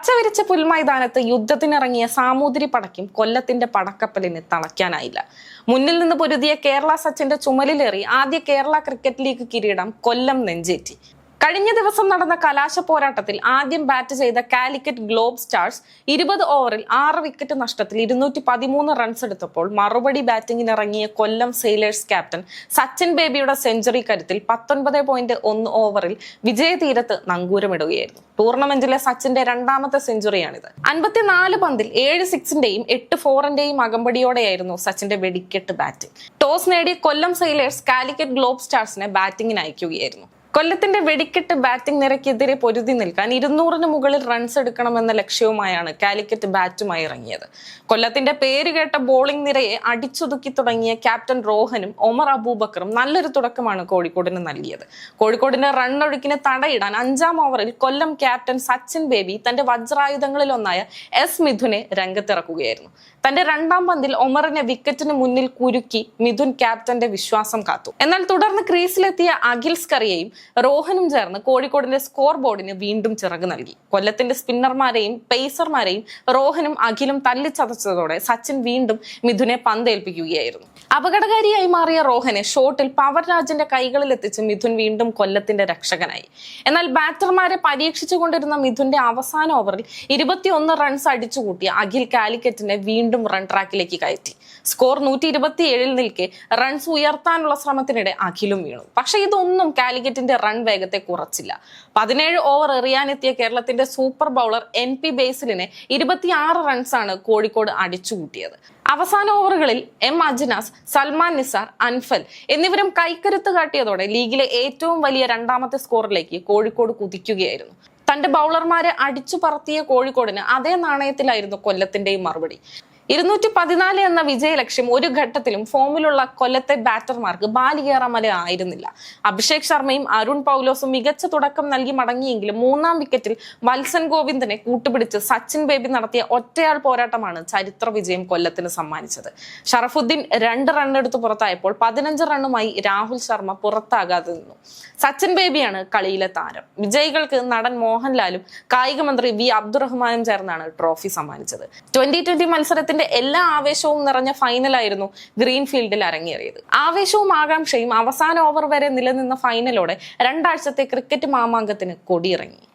പച്ചവിരിച്ച പുൽമൈതാനത്ത് യുദ്ധത്തിനിറങ്ങിയ സാമൂതിരി പടക്കും കൊല്ലത്തിന്റെ പടക്കപ്പലിന് തളയ്ക്കാനായില്ല. മുന്നിൽ നിന്ന് പൊരുതിയ കേരള സച്ചിന്റെ ചുമലിലേറി ആദ്യ കേരള ക്രിക്കറ്റ് ലീഗ് കിരീടം കൊല്ലം നെഞ്ചേറ്റി. കഴിഞ്ഞ ദിവസം നടന്ന കലാശ പോരാട്ടത്തിൽ ആദ്യം ബാറ്റ് ചെയ്ത കാലിക്കറ്റ് ഗ്ലോബ് സ്റ്റാർസ് ഇരുപത് ഓവറിൽ ആറ് വിക്കറ്റ് നഷ്ടത്തിൽ ഇരുന്നൂറ്റി പതിമൂന്ന് റൺസ് എടുത്തപ്പോൾ മറുപടി ബാറ്റിംഗിനിറങ്ങിയ കൊല്ലം സെയിലേഴ്സ് ക്യാപ്റ്റൻ സച്ചിൻ ബേബിയുടെ സെഞ്ചുറി കരുത്തിൽ പത്തൊൻപത് പോയിന്റ് ഒന്ന് ഓവറിൽ വിജയതീരത്ത് നങ്കൂരമിടുകയായിരുന്നു. ടൂർണമെന്റിലെ സച്ചിന്റെ രണ്ടാമത്തെ സെഞ്ചുറിയാണിത് അൻപത്തിനാല് പന്തിൽ ഏഴ് സിക്സിന്റെയും എട്ട് ഫോറിന്റെയും അകമ്പടിയോടെയായിരുന്നു സച്ചിന്റെ വെടിക്കെട്ട് ബാറ്റിംഗ് ടോസ് നേടിയ കൊല്ലം സെയിലേഴ്സ് കാലിക്കറ്റ് ഗ്ലോബ് സ്റ്റാർസിനെ ബാറ്റിംഗിന് അയക്കുകയായിരുന്നു. കൊല്ലത്തിന്റെ വെടിക്കെട്ട് ബാറ്റിംഗ് നിരക്കെതിരെ പൊരുതി നിൽക്കാൻ ഇരുന്നൂറിന് മുകളിൽ റൺസ് എടുക്കണമെന്ന ലക്ഷ്യവുമായാണ് കാലിക്കറ്റ് ബാറ്റുമായി ഇറങ്ങിയത്. കൊല്ലത്തിന്റെ പേര് കേട്ട ബോളിംഗ് നിരയെ അടിച്ചൊതുക്കി തുടങ്ങിയ ക്യാപ്റ്റൻ റോഹനും ഒമർ അബൂബക്കറും നല്ലൊരു തുടക്കമാണ് കോഴിക്കോടിന് നൽകിയത്. കോഴിക്കോടിന്റെ റണ്ണൊഴുക്കിന് തടയിടാൻ അഞ്ചാം ഓവറിൽ കൊല്ലം ക്യാപ്റ്റൻ സച്ചിൻ ബേബി തന്റെ വജ്രായുധങ്ങളിൽ ഒന്നായ എസ് മിഥുനെ രംഗത്തിറക്കുകയായിരുന്നു. തന്റെ രണ്ടാം പന്തിൽ ഒമറിനെ വിക്കറ്റിന് മുന്നിൽ കുരുക്കി മിഥുൻ ക്യാപ്റ്റന്റെ വിശ്വാസം കാത്തു. എന്നാൽ തുടർന്ന് ക്രീസിലെത്തിയ അഖിൽ സ്കറിയയും റോഹനും ചേർന്ന് കോഴിക്കോടിന്റെ സ്കോർ ബോർഡിന് വീണ്ടും ചിറക് നൽകി. കൊല്ലത്തിന്റെ സ്പിന്നർമാരെയും പേസർമാരെയും റോഹനും അഖിലും തല്ലിച്ചതച്ചതോടെ സച്ചിൻ വീണ്ടും മിഥുനെ പന്തേൽപ്പിക്കുകയായിരുന്നു. അപകടകാരിയായി മാറിയ റോഹനെ ഷോട്ടിൽ പവർ രാജിന്റെ കൈകളിൽ എത്തിച്ച് മിഥുൻ വീണ്ടും കൊല്ലത്തിന്റെ രക്ഷകനായി. എന്നാൽ ബാറ്റർമാരെ പരീക്ഷിച്ചുകൊണ്ടിരുന്ന മിഥുന്റെ അവസാന ഓവറിൽ ഇരുപത്തിയൊന്ന് റൺസ് അടിച്ചുകൂട്ടി അഖിൽ കാലിക്കറ്റിനെ വീണ്ടും റൺ ട്രാക്കിലേക്ക് കയറ്റി. സ്കോർ നൂറ്റി ഇരുപത്തിയേഴിൽ നിൽക്കെ റൺസ് ഉയർത്താനുള്ള ശ്രമത്തിനിടെ അഖിലും വീണു. പക്ഷെ ഇതൊന്നും കാലിക്കറ്റിന്റെ റൺ വേഗത്തെ കുറച്ചില്ല. പതിനേഴ് ഓവർ എറിയാനെത്തിയ കേരളത്തിന്റെ സൂപ്പർ ബൗളർ എൻ പി ബേസിലിനെ ഇരുപത്തിയാറ് റൺസാണ് കോഴിക്കോട് അടിച്ചുകൂട്ടിയത്. അവസാന ഓവറുകളിൽ എം അജ്നാസ് സൽമാൻ നിസാർ അൻഫൽ എന്നിവരും കൈക്കരുത്ത് കാട്ടിയതോടെ ലീഗിലെ ഏറ്റവും വലിയ രണ്ടാമത്തെ സ്കോറിലേക്ക് കോഴിക്കോട് കുതിക്കുകയായിരുന്നു. തന്റെ ബൗളർമാരെ അടിച്ചു പറത്തിയ കോഴിക്കോടിന് അതേ നാണയത്തിലായിരുന്നു കൊല്ലത്തിന്റെയും മറുപടി. ഇരുന്നൂറ്റി പതിനാല് എന്ന വിജയലക്ഷ്യം ഒരു ഘട്ടത്തിലും ഫോമിലുള്ള കൊല്ലത്തെ ബാറ്റർമാർക്ക് ബാലികേറാമല ആയിരുന്നില്ല. അഭിഷേക് ശർമ്മയും അരുൺ പൗലോസും മികച്ച തുടക്കം നൽകി മടങ്ങിയെങ്കിലും മൂന്നാം വിക്കറ്റിൽ വത്സൻ ഗോവിന്ദനെ കൂട്ടുപിടിച്ച് സച്ചിൻ ബേബി നടത്തിയ ഒറ്റയാൾ പോരാട്ടമാണ് ചരിത്ര വിജയം കൊല്ലത്തിന് സമ്മാനിച്ചത്. ഷറഫുദ്ദീൻ രണ്ട് റണ്ണെടുത്ത് പുറത്തായപ്പോൾ പതിനഞ്ച് റണ്ണുമായി രാഹുൽ ശർമ്മ പുറത്താകാതെ നിന്നു. സച്ചിൻ ബേബിയാണ് കളിയിലെ താരം. വിജയികൾക്ക് നടൻ മോഹൻലാലും കായിക മന്ത്രി വി അബ്ദുറഹ്മാനും ചേർന്നാണ് ട്രോഫി സമ്മാനിച്ചത്. ട്വന്റി ട്വന്റി മത്സരത്തിന്റെ എല്ലാ ആവേശവും നിറഞ്ഞ ഫൈനലായിരുന്നു ഗ്രീൻഫീൽഡിൽ അരങ്ങേറിയത്. ആവേശവും ആകാംക്ഷയും അവസാന ഓവർ വരെ നിലനിന്ന ഫൈനലോടെ രണ്ടാഴ്ചത്തെ ക്രിക്കറ്റ് മാമാങ്കത്തിന് കൊടിയിറങ്ങി.